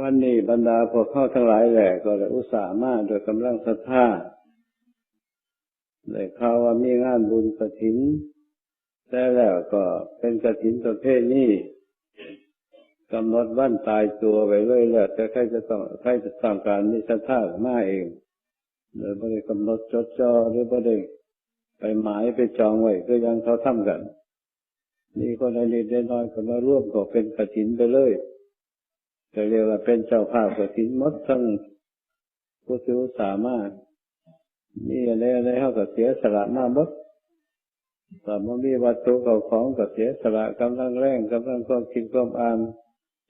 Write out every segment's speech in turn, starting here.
วันนี้บรรดาพวกเข้าทั้งหลายแหละก็ได้อุตส่าห์มาโดยกำลังศรัทธาได้ข่าวว่ามีงานบุญกระถิน แต่แล้วก็เป็นกระถินประเภทนี้กำหนดวันตายตัวไปเลยแล้วแต่ใครจะต้องใครจะต้องการมีศรัทธามาเองโดยไม่ได้กำหนดจดจ่อหรือไม่ได้ไปหมายไปจองไว้ก็ยังเขาทำกันนี่คนใดนิดน้อยก็มาร่วมก็เป็นกระถินไปเลย จะเรียกว่าเป็นเจ้าภาพกระถินมดทั้งผู้ที่สามารถนี่อะไรอะไรเขาก็เสียสละมากบดแต่เมื่อมีวัตถุเขาของก็เสียสละกำลังแรงกำลังความคิดความอ่าน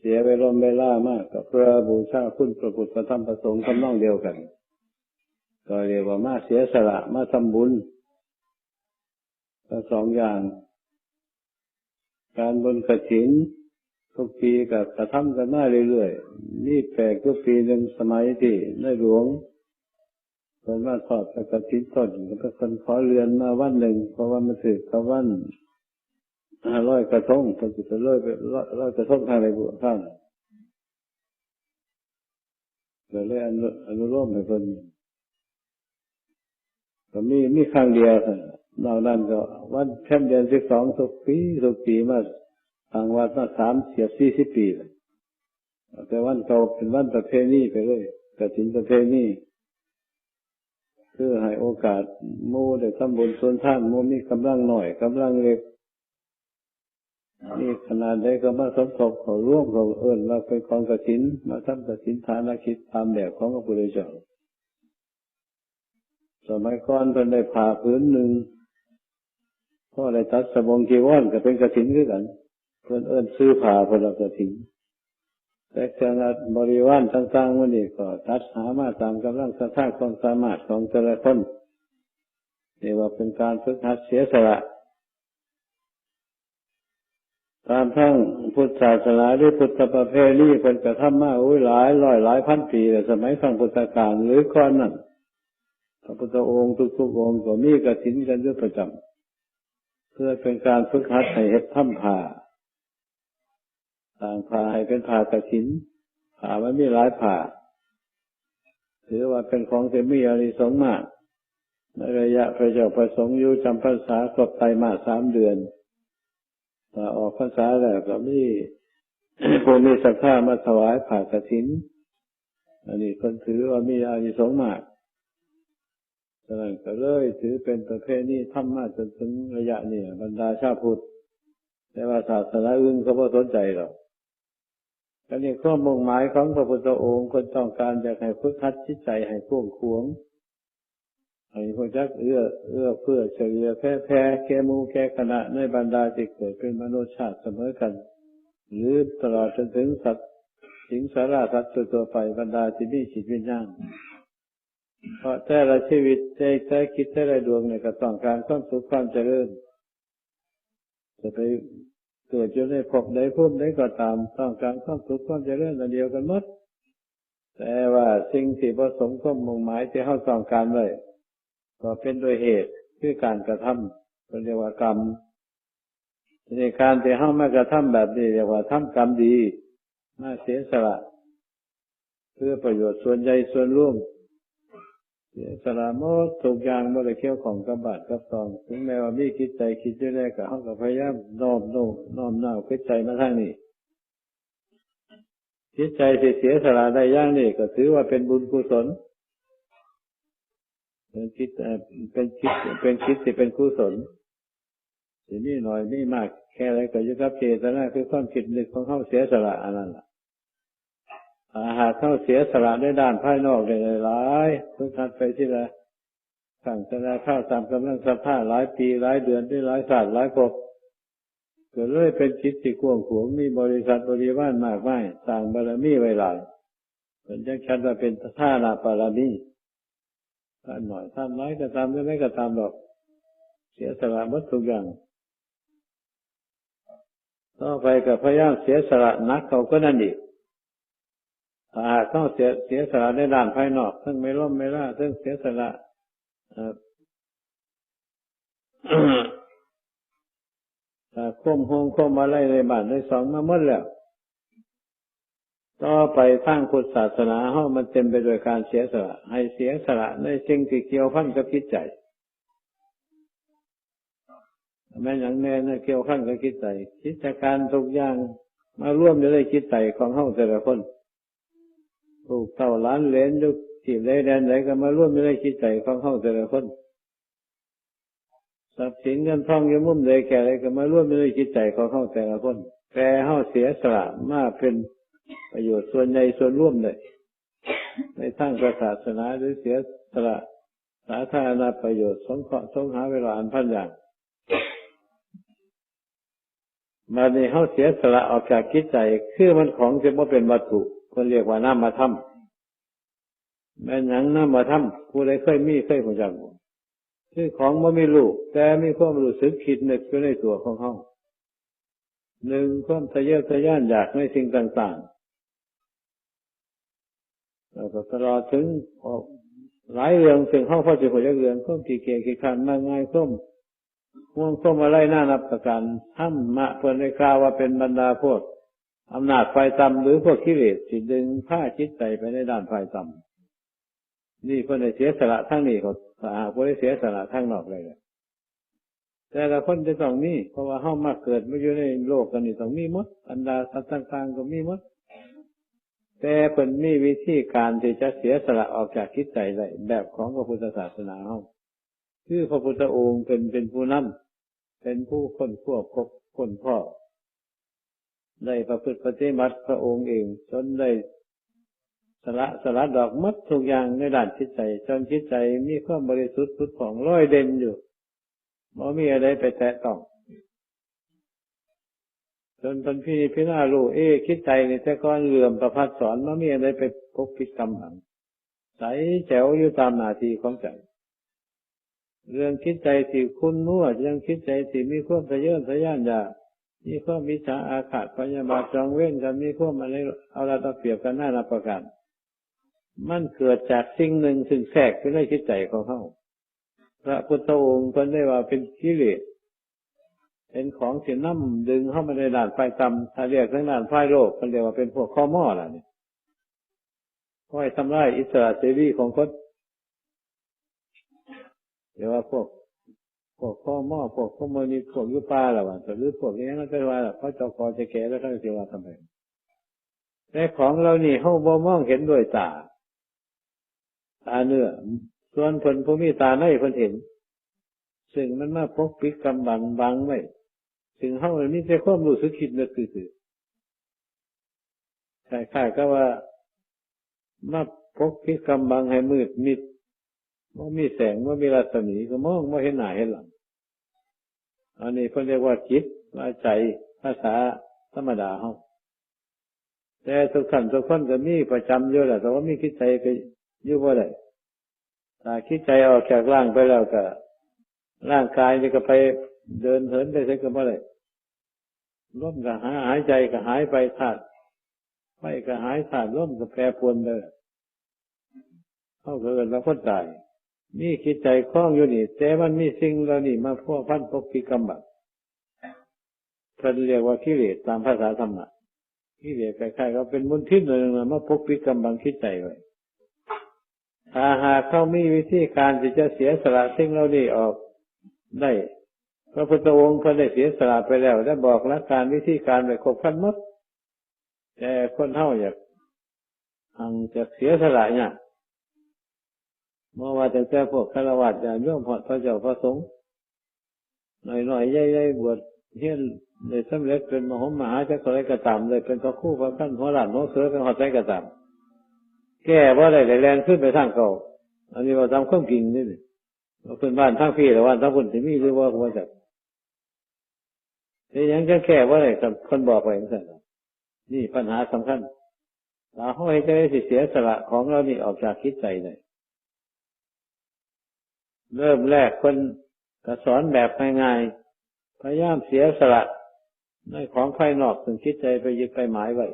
เสียไปลมเวลามากกับเพื่อบูชาคุณพระพุทธพระธรรมพระสงฆ์คำนองเดียวกัน ก็เรียกว่ามาเสียสละมาทำบุญทั้งสองอย่าง การบุญกระถิน ทุกปีกับกระทำกันมาเรื่อยๆ นี่แปลกทุกปีหนึ่งสมัยที่ในหลวงคนมาทอดกระถินต้นก็คนขอเรือนมาวันหนึ่งเพราะว่ามันถือเขาวันร้อยกระทงคนจะร้อยไปร้อยกระทงทางในบุญท่านก็เลยอนุอนุโลมให้คนก็มีมีครั้งเดียวนอกนั้นก็วันแค่เดือนสิบสองทุกปีทุกปีมา ทางวัดมาสามเสียสี่สิบปีเลยแต่วันเก่าเป็นวันประเพณีไปเลยกระถินประเพณีเพื่อให้โอกาสโมได้ทำบุญส่วนท่านโมมีกำลังหน่อยกำลังเล็กนี่ขนาดได้ก็มาสมทบเขาร่วมเขาเอิญเราเป็นของกระถิน มาทำกระถินฐานคิดตามแบบของพระพุทธเจ้าสมัยก่อนเป็นได้ผ่าพื้นหนึ่งพ่อได้ตัดสบงกีวอนก็เป็นกระถินด้วยกัน เพื่อนเอิญซื้อผ่าเพื่อนเรากระถินแต่เครื่องบริวารต่างๆวันนี้ก็ตัดหามาตามกำลังสถาความสามารถของแต่ละคนเรียกว่าเป็นการฝึกหัดเสียสละตามทั้งพุทธศาสนาหรือพุทธประเพณีเป็นกระทำมาอุ้ยหลายร้อยหลายพันปีแต่สมัยฟังพุทธกาลหรือก่อนนั้นพระพุทธองค์ทุกๆองค์ก็มีกระถินกันด้วยประจำเพื่อเป็นการฝึกหัดให้เห็ดถ้ำผ่า ต่างผ่าให้เป็นผ่ากระถินผ่ามันมีหลายผ่าถือว่าเป็นของที่มีอานิสงมากในระยะพระเจ้าประสงค์อยู่จำพรรษาครบไตรมาสสามเดือนถ้าออกพรรษาแล้วก็มีผู้มีศรัทธามาถวายผ่ากระถิน อันนี้คนถือว่ามีอานิสงส์มากฉะนั้นก็เลยถือเป็นประเพณีทำมาจนถึงระยะนี้บรรดาชาพุทธแต่ว่าศาสนาอื่นเขาไม่สนใจหรอก ก็นี่ข้อมุ่งหมายของพระพุทธองค์คนต้องการจะให้ฝึกหัดจิตใจให้พ่วงขวงให้พวกจักเอื้อเอื้อเพื่อเฉลี่ยแพ้แพ้แกมูแกขณะในบรรดาจิตเกิดเป็นมนุษย์ชาติเสมอกัน หรือตลอดจนถึงสัตว์สิงสาราสัตว์ตัวไปบรรดาจิตมีจิตวิญญาณเพราะแต่ละชีวิตใจใจคิดแต่ละดวงเนี่ยก็ต้องการความสุขความเจริญ จะไป เกิดจนได้พบได้พุ่มได้ก็ตามต้องการความสุขความเจริญอันเดียวกันหมด แต่ว่าสิ่งที่ผสมข้อมุ่งหมายที่เขาต้องการเลยก็เป็นโดยเหตุคือการกระทำเรียกว่ากรรมในการที่เขาไม่กระทำแบบนี้เรียกว่าทำกรรมดีมาเสียสละเพื่อประโยชน์ส่วนใหญ่ส่วนร่วม สละมดทุกอย่างบ่ได้เกี่ยวของกับบาดกับตอง ถึงแม้ว่ามีคิดใจคิดอยู่แรกก็เขาก็พยายามน้อมโน้น้อมน้าวคิดใจมาทางนี้คิดใจเสียสละได้ย่างนี่ก็ถือว่าเป็นบุญกุศล เป็นคิดเป็นคิดเป็นคิดที่เป็นกุศลทีนี้หน่อยนี่มาก แค่ไรก็ยึดกับเจตนาคือความคิดนึกของเขาเสียสละอันนั้นแหละ หากเขาเสียสละในด้านภายนอกได้หลายทุกทัดไปที่ละสั่งสนาข้าวตามกำลังสภาพหลายปีหลายเดือนได้หลายศาสตร์หลายภพเกิดเลยเป็นจิตที่กวงขวงมีบริษัทบริวารมากมายสร้างบารมีไว้หลายเป็นจังชันว่าเป็นท่านาบารมีท่านหน่อยท่านน้อยก็ตามไม่ไม่ก็ตามหรอก เสียสละหมดทุกอย่างต่อไปกับพยายามเสียสละนักเขาก็นั่นอีก ถ้าต้องเสียเสียสละในด้านภายนอกซึ่งไม่ล่มไม่ล่าซึ่งเสียสละถ้าคมหงคมอะไรในบ้านในสองมาหมดแล้ว ต่อไปสร้างพุทธศาสนาห้องมันเต็มไปด้วยการเสียสละ ให้เสียสละในสิ่งที่เกี่ยวพันกับจิตใจแม้อย่างแน่นเกี่ยวข้องกับจิตใจกิจการทุกอย่างมาร่วมอยู่ในจิตใจของเฮาแต่ละคน ลูกเต่าล้านเลนยุคที่ใดแดนไหนก็มาร่วมอยู่ในจิตใจของเฮาแต่ละคนทรัพย์สินเงินทองอยู่มุมใดแก่ใดก็มาร่วมอยู่ในจิตใจของเฮาแต่ละคนแต่เฮาเสียสละมากเป็นประโยชน์ส่วนใหญ่ส่วนร่วมเลยในทางศาสนาหรือเสียสละสาธารณประโยชน์สงเคราะห์สงหาเวลาอันพันอย่างมาในเขาเสียสละออกจากคิดใจ คือมันของจะว่าเป็นวัตถุ คนเรียกว่าน้ำมาทำแม่หนังน้ำมาทำผู้ใดเคยมีเคยของจังคือของมันไม่รู้แต่มีความรู้สึกคิดนึกอยู่ในตัวของเขาหนึ่งความทะเยอทะยานอยากในสิ่งต่างๆแล้วก็ตลอดถึงหลายเรื่องถึงเข้าพ่อจะหัวเรื่องข้อมกี่เกียกีขันมาง่ายข้มห่วงข้มอะไรน่านับประการทำมาเพื่อนในคราวว่าเป็นบรรดาพวก อำนาจไฟต่ำหรือพวกกิเลสที่ดึงผ้าจิตใจไปในด้านไฟต่ำนี่เพื่อนเสียสละทั้งนี้เขาสาหได้เสียสละทั้งนอกเลยแต่ละคนจะต้องมีเพราะว่าห้ามาเกิดมาอยู่ในโลกกันนี่ต้องมีมดอันดาสัตว์ต่างๆก็มีมดแต่เพิ่นมีวิธีการที่จะเสียสละออกจากคิดใจได้แบบของพระพุทธศาสนาเฮาคือพระพุทธองค์เป็นเป็นผู้นำเป็นผู้คนควบคบคนพ่อ ได้ประพฤติปฏิบัติพระองค์เองจนได้สละสละดอกมัดทุกอย่างในด้านจิตใจจนจิตใจมีความบริสุทธิ์พุทธของร้อยเด่นอยู่ไม่มีอะไรไปแตะต้องจนตนพี่พี่นาลูเอ๊คิดใจในแต่ก้อนเหลื่อมประพัดสอนไม่มีอะไรไปพกพิกรรมหังใสแจ๋วอยู่ตามนาทีของใจเรื่องคิดใจที่คุณมั่วเรื่องคิดใจที่มีความทะเยอทะยานอยาก มีความมิจฉาอาฆาตพยาบาทจองเว้นกันมีความอะไรเอาละตะเปรียบกันหน้ารับประกัน มันเกิดจากสิ่งหนึ่งซึ่งแทรกขึ้นในคิดใจของเขาพระพุทธองค์คนได้ว่าเป็นกิเลสเป็นของเสียน้ำดึงเข้ามาในด่านไฟต่ำถ้าเรียกทั้งด่านไฟโลกมันเรียกว่าเป็นพวกข้อม้อล่ะเนี่ยคอยทำลายอิสระเสรีของคนเรียกว่าพวก พวกข้อม้อพวกข้อมือนีพวกยุปลาหรอวะแต่หรือพวกนี้นั่นก็ว่าเขาเจ้าคอจะแก่แล้วเขาจะว่าทำไมแต่ของเรานี่เขาบ่มองเห็นด้วยตา ตาเนื้อส่วนผลผู้มีตาในคนเห็น ซึ่งมันมาพกปิดกำบังบังไว้ซึ่งเขามันมีแต่ความรู้สึกคิดนึกคือคล้ายๆก็ว่ามาพกพิกำบังให้มืดมิด ว่ามีแสงว่ามีรัศมีก็มองว่าเห็นหน้าเห็นหลัง อันนี้เขาเรียกว่าจิตว่าใจภาษาธรรมดาเขาแต่ทุกท่านทุกคนก็มีประจำเยอะแหละแต่ว่ามีคิดใจก็ยุ่ว่าได้ถ้าคิดใจออกจากร่างไปแล้วก็ ร่างกายนี่ก็ไปเดินเหินไปเสก็ไม่ได้ร่มก็หายหายใจก็หายไปธาตุไฟก็หายธาตุร่มก็แปรปรวนเลยเข้าเกิดแล้วคนตาย นี่คิดใจคล้องอยู่นี่ แต่มันมีสิ่งเหล่านี้มาพ่อพันปกปิกรรมบัตเพิ่นเรียกว่ากิเลสตามภาษาธรรมะกิเลสคล้ายๆก็เป็นมุนทิศหนึ่งมาปกปิกรรมบังคิดใจไว้ถ้าหากเขามีวิธีการที่จะเสียสละสิ่งเหล่านี้ออกได้พระพุทธองค์พระได้เสียสละไปแล้วได้บอกละการวิธีการไปครบคันมดแต่คนเท่าอยากหังจะเสียสละเนี่ย เมื่อว่าแต่แต่พวกฆราวาสญาโยมพอพระเจ้าพระสงฆ์หน่อยหน่อยใหญ่ใหญ่บวชเฮียนเลยสำเร็จเป็นมหมหาจักรไรกระตามเลยเป็นพระคู่พระขั้นหัวหลานหัวเสือเป็นหัวใจกระตามแก้ว่าอะได้แรงขึ้นไปทางเก่าอันนี้ว่าทำข้อมกิ่งนี่เราเป็นบ้านทั้งพี่แต่ว่าทั้งคนที่มีหรือว่าว่าจะแต่ยังจะแก้ว่าอะไรคนบอกไปอย่างนั้นนี่ปัญหาสำคัญเราห้อยใจะได้เสียสละของเรานี่ออกจากคิดใจเลย เริ่มแรกคนก็สอนแบบง่ายๆพยายามเสียสละในของภายนอกถึงคิดใจไปยึดไปหมายไว้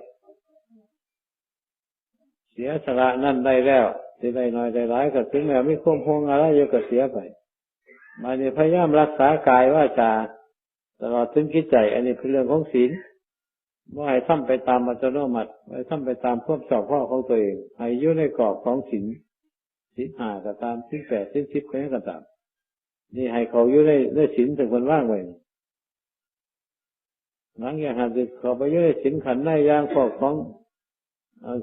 เสียสละนั่นได้แล้วสิได้น้อยได้หลายก็ถึงแม้ไม่ควบพงอะไรเยอะก็เสียไปมาเนี่ยพยายามรักษากายว่าจาตลอดถึงคิดใจ อันนี้เป็นเรื่องของศีลว่าให้ทำไปตามอัตโนมัติให้ทำไปตามควบสอบพ่อของตัวเองให้อยู่ในกรอบของศีล ศีลห้าก็ตามศีลแปดศีลสิบก็ตาม นี่ให้เขาอยู่ในในศีลถึงคนว่างไว้หลังอย่างหันติเขาไปอยู่ในศีลขันในย่างพอกของ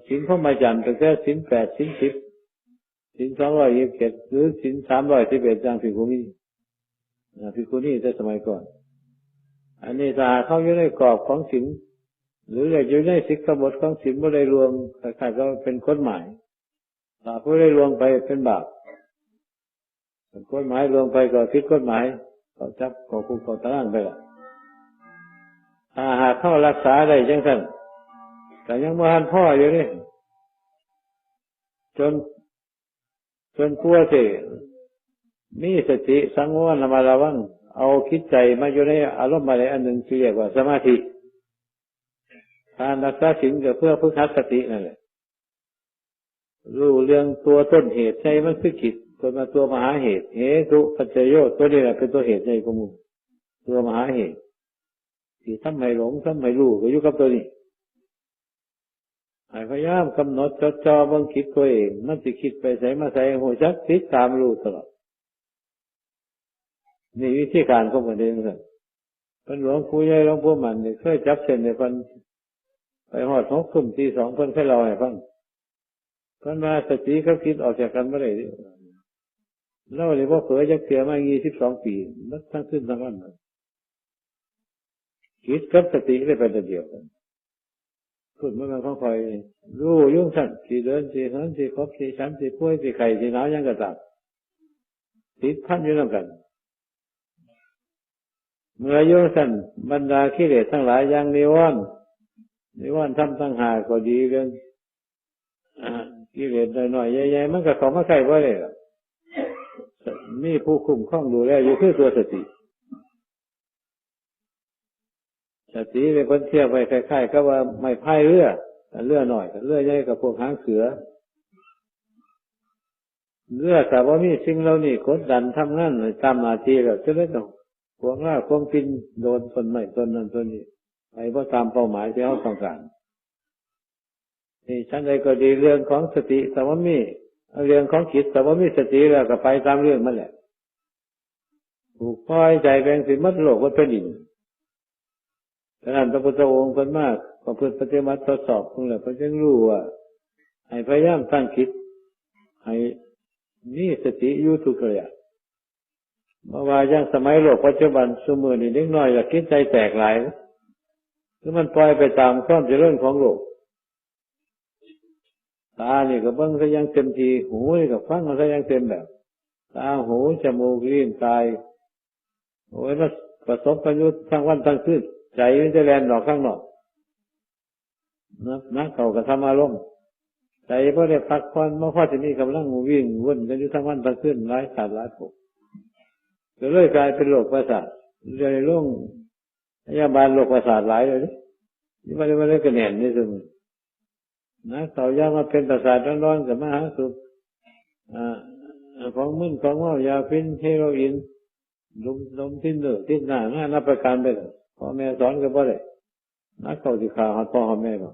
ศีลพระมาจันทร์ตั้งแต่ศีลแปดศีลสิบศีลสองร้อยยี่สิบเจ็ดหรือศีลสามร้อยสิบเอ็ดอย่างพิคุนีพิคุนีแต่สมัยก่อน อันนี้ถ้าเขาอยู่ในกรอบของศีลหรืออยากอยู่ในสิกขบทของศีลไม่ได้รวมคล้ายๆก็เป็นกฎหมาย ผู้ได้รวมไปเป็นบาปกฎหมายรวมไปก็ผิดกฎหมายก็จับก็คุกก็ตารางไปละถ้าหากเข้ารักษาได้จังสันแต่ยังมาหันพ่ออยู่นี่จน จนกลัวสิมีสติสังวรระมาระวัง เอาคิดใจมาอยู่ในอารมณ์อะไรอันหนึ่งที่เรียกว่าสมาธิการรักษาศีลก็เพื่อพึ่งคัดสตินั่นแหละ รู้เรื่องตัวต้นเหตุใช่มันคือจิตตัวมาตัวมหาเหตุเหตุปัจจโยตัวนี้แหละเป็นตัวเหตุในกมุตัวมหาเหตุที่ทำให้หลงทำให้รู้ก็อยู่กับตัวนี้พยายามกำหนดจดจ่อบังคิดตัวเอง มันจะคิดไปใส่มาใส่หัวชักติดตามรู้ตลอดนี่วิธีการของมันเองครับเป็นหลวงปู่ใหญ่หลวงปู่มันเนี่ยเคยจับเส้นในพันไปหอดหกทุ่มตีสองเพิ่นให้เราให้ฟัง พิ่นมาสติเขาคิดออกจากกันเมื่อไหร่เล่าเลยว่าเผยจะเสียมายี่สิบสองปีมันทั้งขึ้นทั้งวันคิดกับสติได้เป็นเดียวกันพูดเมื่อมันเขาคอยรู้ยุ่งสั่นสีเดินสีเหินสีครบสีชั้นสีพ้วยสีไข่สีหนาวยังกระตับติดพันอยู่แล้วกัน เมื่อยุ่งสั่นบรรดาขี้เหร่ทั้งหลายยังนิวรณ์นิวรณ์ทำตั้งหาก็ดีเรื่อง กิเลสหน่อยๆใหญ่ๆมันก็ของมาใกล้ว่าเลยมีผู้คุมข้องดูแลอยู่คือตัวสติสติเป็นคนเทียบไปคล้ายๆก็ว่าไม่พายเรือแต่เรือหน่อยแต่เรือใหญ่กับพวกหางเสือเรือแต่ว่ามีสิ่งเรานี่กดดันทำงานตามนาทีแล้วจะได้ต้องพวกล่าควงปินโดนต้นใหม่ต้นนั้นต้นนี้ไปเพราะตามเป้าหมายที่เขาต้องการ นี่ชั้นใดก็ดีเรื่องของสติสมมีเรื่องของจิตสมมีสติแล้วก็ไปตามเรื่องมันแหละถูกปล่อยใจแบ่งสิมัดโลกว่าเป็นดินฉะนั้นพระพุทธองค์คนมากพอเพื่อปฏิบัติทดสอบคุณแหละพระจึงรู้ว่าให้พยายามตั้งคิด ให้มีสติอยู่ทุกระยะเมื่อว่ายังสมัยโลกปัจจุบันสมือนี่เล็กน้อยอยากคิดใจแตกหลายคือมันปล่อยไปตามความเจริญของโลก ตาเนี่ยก็เบิ้งซะยังเต็มทีหูนี่ก็ฟังซะยังเต็มแบบตาหูจมูกลิ้นกายโอ้ยมันประสบประยุทธ์ทั้งวันทั้งคืนใจมันจะแลนออกข้างนอกนักนักเขาก็ทำอารมณ์ใจพราะได้พักผ่อนเมื่อพ่อจะมีกำลังวิ่งวุ่นกันอยู่ทั้งวันทั้งคืนร้ายขาดร้ายผกก็เลยกลายเป็นโรคประสาทเรื่องโรคพยาบาลโรคประสาทหลายเลยนี่มันไม่ได้กระแน่นนี่ซึ่ง นะเขายามาเป็นประสาทร้อนๆกับมหาสุขของมึนของเมายาพินเฮโรอีนลมลมทิ้นเดือทิ้นหน้าหน้านับประการไปเลยพ่อแม่สอนก็บ่ได้นักเขาสิขาหัดพ่อหัดแม่ก็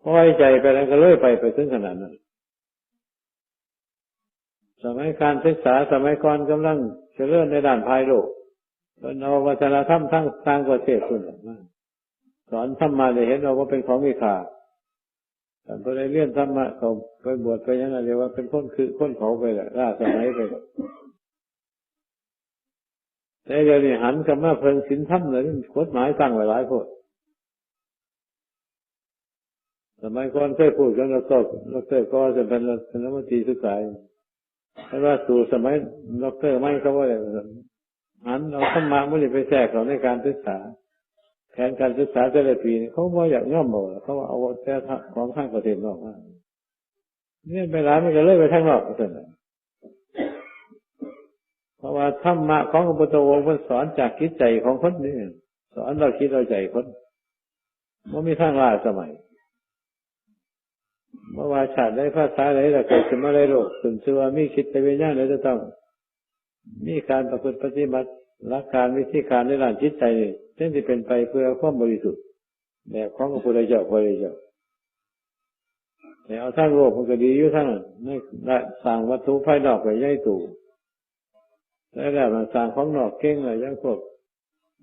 พอไว้ใจไปแล้วก็เลยไปไปถึงขนาดนั้นสมัยการศึกษาสมัยก่อนกำลังเจริญในด้านภายโลกเป็นเอาวัฒนธรรมทั้งทางประเทศคุณสอนธรรมาได้เห็นเราว่าเป็นของมีค่า แต่พอได้เลื่อนธรรมะเขาไปบวชไปยังไงเรียกว่าเป็นคนคือคนเขาไปแหละล่าสมัยไปแต่เดี๋ยวนี้หันกับมาเพิ่งสินธรรมเลยกฎหมายตั้งไว้หลายคนสมัยก่อนเคยพูดกันแล้วก็ดรก็จะเป็นคณะมนตรีศึกษาแต่ว่าสู่สมัยดรไม่เขาว่าอะไรหันเอาธรรมะไม่ได้ไปแทรกเราในการศึกษา แผนการศึกษาแต่ละปีเขาไม่อยากย่อมบอกเขาเอาแต่ของข้างประเทศนอกมาเนี่ยไปร้านมันก็เลยไปทางนอกก็เถอเพราะว่าธรรมะของพระพุทธองค์มันสอนจากคิดใจของคนนี่สอนเราคิดเราใจคนมันมีทางล่าสมัยเมื่อว่าชาติได้ภาษาไหนเราเกิดขึ้นมาในโลกถึงชื่อว่ามีคิดไปวิญญาณเลยจะต้อง มีการประพฤติปฏิบัติรักการวิธีการในด้านจิตใจนี่ เช่นที่เป็นไปเพื่อความบริสุทธิ์แบบของพระพุทธเจ้าพระพุทธเจ้าแต่เอาทั้งโลกมันก็ดีอยู่ทั้งไม่ได้สร้างวัตถุภายนอกไปย่ายตู่แล้วแบบมันสร้างของนอกเก่งเลยยังพวก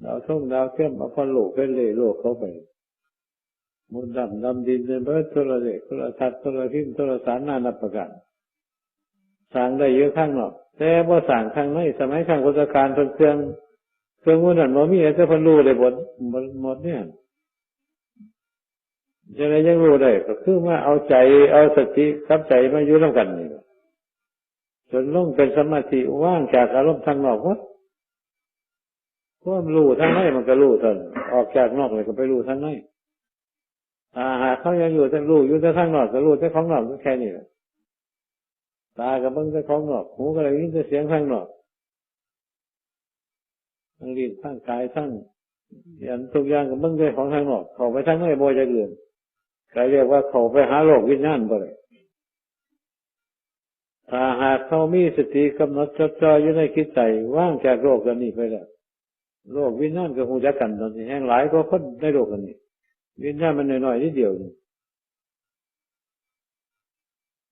ดาวทุ่งดาวเทียมเอาพอโลกเป็นเลยโลกเข้าไปมุดดำดำดินเป็นเบิดโทรเดกโทรทัศน์โทรพิมพ์โทรสารนานับประการสร้างได้เยอะข้างนอก แต่พอสร้างข้างในสมัยข้างพุทธกาลเพิ่นเครื่อง เครื่องมือนั่นบ่มีแต่เพิ่นรู้ได้หมดหมดเนี่ยจะได้ยังรู้ได้ก็คือว่าเอาใจเอาสติกับใจมาอยู่ร่วมกันนี่จนลงเป็นสมาธิว่างจากอารมณ์ทางนอกวัดพวกรู้ทางในมันก็รู้ทันออกจากนอกเลยก็ไปรู้ทางในตาหาเขายังอยู่แต่รู้อยู่แต่ข้างนอกก็รู้แต่ของนอกก็แค่นี้ตากับเบิ้งแต่ของนอกหูก็เลยยินแต่เสียงข้างนอก ทั้งลิ้นทั้งกายทั้งยันทุกอย่างกับเบิ้งแต่ของข้างนอกเขาไปทั้งในโบจะเกินใครเรียกว่าเขาไปหาโลกวิญญาณบ่เลยถ้าหากเขามีสติกำหนดจดจ่ออยู่ในคิดใจว่างจากโลกกันนี้ไปแล้วโลกวิญญาณก็คงจะกันตอนนี้แห้งหลายก็คนในโลกกันนี้วิญญาณมันน้อยๆนิดเดียวนี่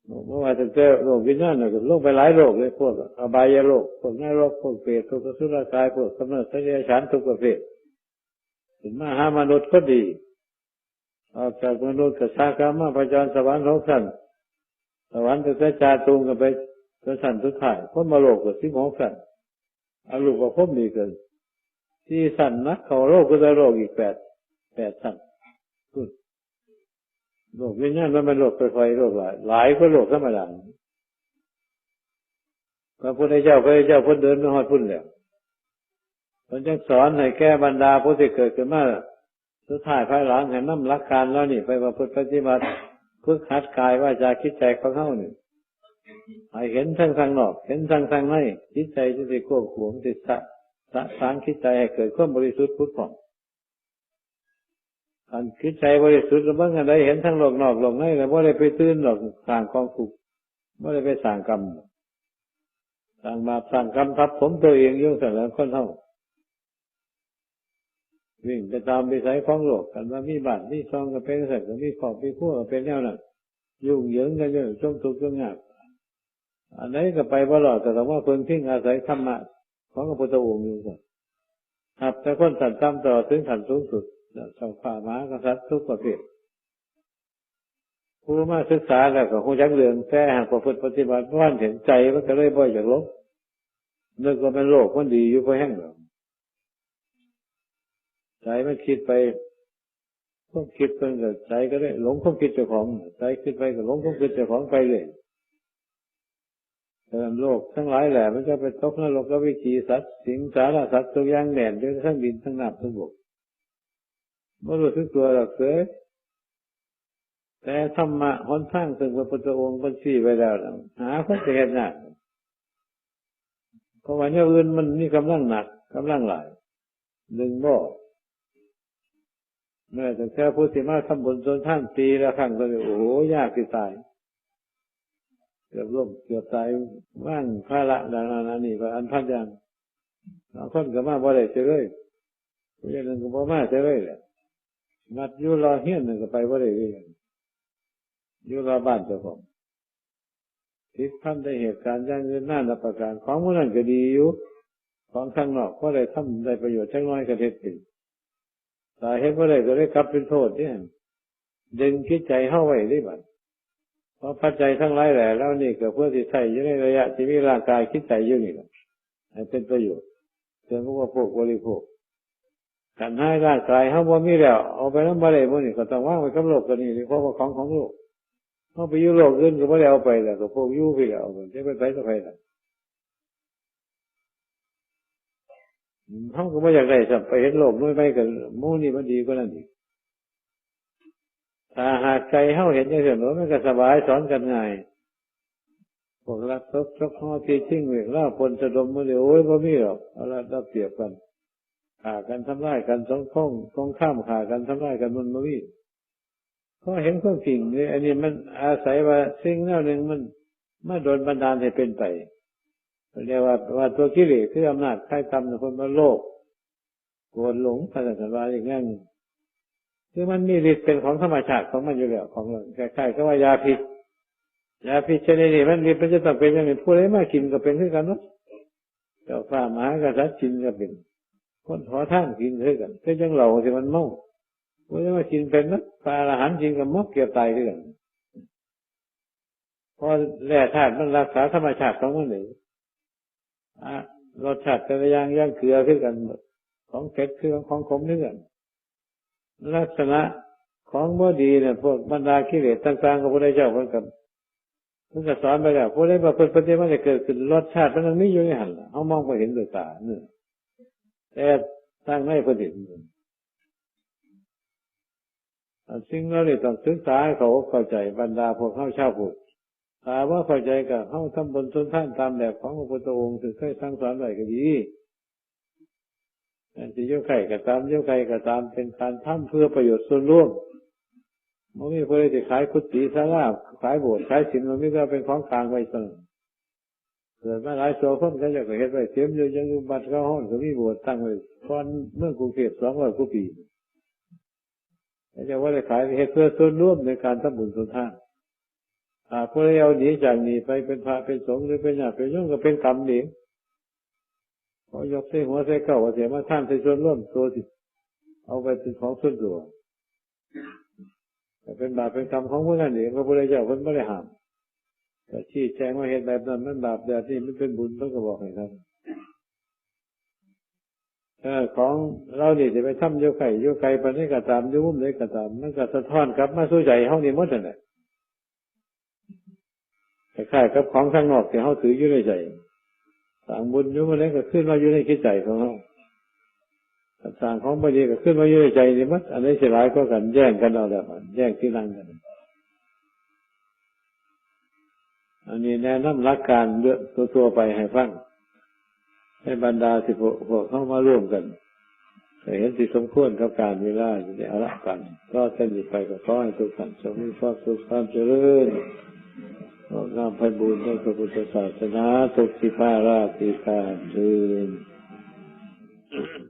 เมื่อวานตั้งแต่โลกวิญญาณเนี่ยก็ลงไปหลายโลกเลยพวกอบายโลกพวกนรกพวกเปรตพวกสุรกายพวกกำเนิดสัญญาฉันทุกประเภทถึงมาหามนุษย์ก็ดีออกจากมนุษย์กับชากามาพจรสวรรค์ของท่านสวรรค์จะจาตุงกันไปกระสันทุกข่ายพ้นมาโลกกับสิ่งของสันอาลูกว่าพ้นมีเกินที่สันนักเขาโลกก็จะโลกอีกแปดแปดสัน โลกวิญญาณมันเป็นโลกไฟโลกหลายหลายก็โลกธรรมดาพระพุทธเจ้าพระเจ้าพ้นเดินไม่หอดพุ่นแล้วพระเจ้าสอนให้แก้บรรดาผู้ที่เกิดขึ้นมาสุดท้ายภายหลังเห็นน้ำรักการแล้วนี่ ไปประพฤติปฏิบัติพึกหัดกายว่าจะคิดใจเขาเข้านี่ให้เห็นทั้งทางนอก เห็นทั้งทางในคิดใจจะติโกขวงติดสะสะสางคิดใจให้เกิดความบริสุทธิ์พุทธผ่อง การคิดใจบริสุทธิ์แล้วเมื่อไงเห็นทั้งโลกนอกโลกในแต่ว่าได้ไปตื่นหรอกสร้างความสุขไม่ได้ไปสร้างกรรมสร้างบาปสร้างกรรมทับผมตัวเองยุ่งสั่งแล้วคนเท่าวิ่งไปตามไปใส่ของโลกกันว่ามีบาตรมีซองก็เป็นสัตว์ก็มีขอบมีขั้วก็เป็นแนวนั้นยุ่งเหยิงกันเยอะช่วงทุกข์ช่วงยากอันไหนก็ไปบ่หลอดแต่ว่าเพิ่งทิ้งอาศัยธรรมะของพระพุทธองค์อยู่ก่อนหัดแต่คนสันตามต่อถึงขันสูงสุด สองฝ่าม้ากษัตริย์ทุกประเภทผู้มาศึกษาแล้วก็คงจักเรื่องแต่หากประพฤติปฏิบัติว่านเห็นใจมันก็เลยบ่อยจากลบนึกว่าเป็นโลกมันดีอยู่เพอแห้งหรอกใจมันคิดไปความคิดเพิ่นกับใจก็ได้หลงความคิดเจ้าของใจคิดไปก็หลงความคิดเจ้าของไปเลยแต่โลกทั้งหลายแหละมันก็ไปตกนรกก็วิชีสัตว์สิงสารสัตว์ตัวอย่างแหน่นจนทั้งดินทั้งน้ำทั้งบก ไม่รู้สึกตัวหรอกเสือแต่ธรรมะหนทางซึ่งพระพุทธองค์บัญชีไว้แล้วหาคนจะเห็นหนักเพราะว่าเนี่ยอื่นมันมีกำลังหนักกำลังหลายหนึ่งบ่เมื่อแต่แค่พูดสิมาทำบุญจนท่านปีละครั้งก็เลยโอ้โหยากที่ตายเกือบร่มเกือบตายว่างพระละดังนั้นนี่ก็อันพันยังบางคนก็มาบ่ได้เจเลยผู้ใหญ่หนึ่งก็บ่มาเจเลยแหละ มัดอยู่รอเฮี้ยนหนึ่งก็ไปบ่ได้เลยอยู่รอบ้านเจ้าของทิศท่านได้เหตุการณ์ย่างเงินหน้านับประการของมันนั่นก็ดีอยู่ของข้างนอกก็ได้ทำได้ประโยชน์ช่น้อยก็เท็จจริงตาเห็นว่าไรก็ได้กลับเป็นโทษเนี่ยดึงคิดใจเข้าไว้ได้บ้างเพราะพัจจัยทั้งหลายแหละแล้วนี่ก็เพื่อที่ใช้อยู่ในระยะที่มีร่างกายคิดใจอยู่นี่แหละให้เป็นประโยชน์เรื่องว่าพวกบริโภค การให้ร่างกายเขาบ่มีแล้วเอาไปน้ำบาเลยพวกนี้ก็ต้องว่างไปกับโลกกันนี่เพราะว่าของของโลกเขาไปยุ่โลกอื่นก็ไม่ได้เอาไปแล้วก็พวกยุ่ไปแล้วจะไปไปสักไปแล้วเขาก็ไม่อยากได้สับไปเห็นโลกน้อยไปกันมูนี่มันดีกว่านั้นอีกถ้าหากใจเข้าเห็นอย่างเดียวมันก็สบายสอนกันง่ายพวกรักทบชกห้อที่ชิ่งเวกล่าพลสะดมมือเดียวโอ้ยพ่มีหรอกเอาละรับเปรียบกัน ขากันทำร้ายกันสองข้องตองข้ามขากันทำร้ายกันมันม่มีก็เห็นความจริงเนี่ยอันนี้มันอาศัยว่าสิ่งนั้นหนึ่งมันมาโดนบันดาลให้เป็นไปเรียกว่าว่าตัวกิเลสคืออำนาจใครทำในคนมาโลกโกรธหลงภาษาสวาอย่างนั้นคือมันมีฤทธิ์เป็นของธรรมชาติของมันอยู่แล้วของเราคล้ๆก็ว่ายาพิษยาพิษชนิดนี้มันฤทธิ์มันจะต้องเป็นอย่างนี้ผู้ใดมากินก็เป็นขึ้นกันเนาะเจ้าฟ้ามหากษัตริย์กินก็เป็น คนขอท่านกินขึ้นกันก็ยังเหล่าที่มันเมาผู้ใดมากินเป็นนะปลาอาหารกินกับมกเกี่ยวตายขึ้นกันพอแร่ธาตุมันรักษาธรรมชาติของมันเองอะรสชาติแต่ละอย่างย่างเกลือขึ้นกันหมดของเผ็ดคือของขมนี่กันลักษณะของบ่ดีเนี่ยพวกบรรดากิเลสต่างๆของพระเจ้าเหมือนกันมันก็สอนไปแล้วพวกนี้มาเป็นปฏิมาจะเกิดขึ้นรสชาติมันไม่อยู่ในหันเขามองไปเห็นด้วยตาเนี่ย แต่ตั้งไม่ผลิตสิ่งเรานี่ยต้องศึกษาให้เขาเข้าใจบรรดาพวกเข้าชาวพุทธถามว่าเข้าใจกับเข้าทำบนทุนท่านตามแบบของพระพุทธองค์ถึงเคยสั่งสอนไว้ก็ดีจะยกไข่ก็ตามยกไข่ก็ตามเป็นการทำเพื่อประโยชน์ส่วนรวมมันไม่เพื่อจะขายกุฏิสาราขายโบสถ์ขายสินมันไม่ก็เป็นของกลางไว้เสมอ เกิดมาหลายโซคนก็จะเห็นไว้เทียมอยู่ยังบัตรเข้าห้องก็มีบสถ์ตั้งไว้ตอนเมื่อกรุงเทพสองร้อยกว่าปีจะว่าได้ขายเหตุเพื่อส่วนร่วมในการทำบุญสุนทานอ่าพวกเราหนีจากหนีไปเป็นพระเป็นสงฆ์หรือเป็นญาติเป็นโยมก็เป็นกรรมเองพอยกเส้หัวเส้เก่าเสียมาท่านใส่ส่วนร่วมตัวสิเอาไปเป็นของส่วนตัวแต่เป็นบาปเป็นกรรมของพวกนั้นเองพระพุทธเจ้าเพิ่นไม่ได้ห้าม แต่ชี้แจงว่าเหตุแบบนั้นมันบาปแบบนี้มันเป็นบุญต้องก็บอกให้ท่านเอของเราเนี่จะไปทำโยไข่โยไข่ไปนี่ก็ตามโยมุมนี่ก็ตามมันก็สะท้อนกลับมาสู้ใจเฮานี่มดนั่นแหละคล้ายๆกับของข้างนอกที่เฮาถืออยู่ในใจสั่งบุญอยู่มันนี้ก็ขึ้นมาอยู่ในคิดใจของเราสั่งของบดีก็ขึ้นมาอยู่ในใจนี่มัดอันนี้เสียร้ายก็กันแย่งกันเอาแล้วแย่งที่นั่งกัน อันนี้แนะนำหลักการเลือกตัวไปให้ฟังให้บรรดาสิพวกเข้ามาร่วมกันเห็นสิสมควรกับการเวลาจะเอาละกัน ก็เส้นไปก็ขอให้ทุกท่านจงมีความสุขความเจริญงามไพบูรณ์ในพระพุทธศาสนาทุกสิภาราติการเือ